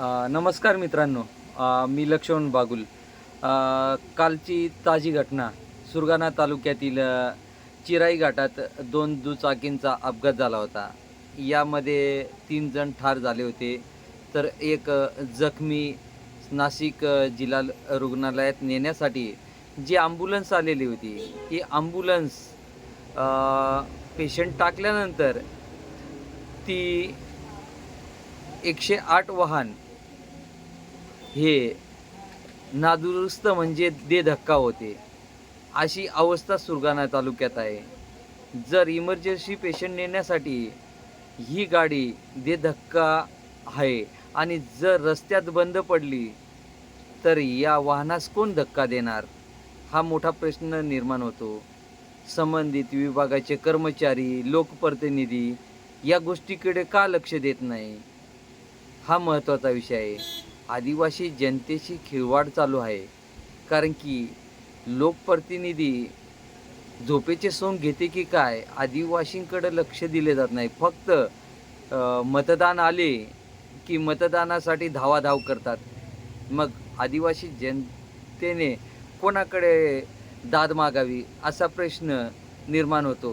नमस्कार मित्रांनो. मी लक्ष्मण बागुल. कालची ताजी घटना. सुरगाणा तालुक्यातील चिराई घाटात दोन दुचाकींचा अपघात झाला होता. यामध्ये तीन जण ठार झाले होते. तर एक जखमी नाशिक जिल्हा रुग्णालयात नेण्यासाठी जी ॲम्ब्युलन्स आलेली होती ही ॲम्ब्युलन्स पेशंट टाकल्यानंतर ती एकशे आठ वाहन हे नादुरुस्त म्हणजे दे धक्का होते. अशी अवस्था सुरगाणा तालुक्यात आहे. जर इमर्जन्सी पेशंट नेण्यासाठी ही गाडी दे धक्का आहे आणि जर रस्त्यात बंद पडली तर या वाहनास कोण धक्का देणार? हा मोठा प्रश्न निर्माण होतो. संबंधित विभागाचे कर्मचारी लोकप्रतिनिधी या गोष्टीकडे का लक्ष देत नाही? हा महत्त्वाचा विषय आहे. आदिवासी जनतेशी खिळवाड चालू आहे. कारण की लोकप्रतिनिधी झोपेचे सोंग घेते की काय आदिवासींकडे लक्ष दिले जात नाही. फक्त मतदान आले की मतदानासाठी धावाधाव करतात. मग आदिवासी जनतेने कोणाकडे दाद मागावी असा प्रश्न निर्माण होतो.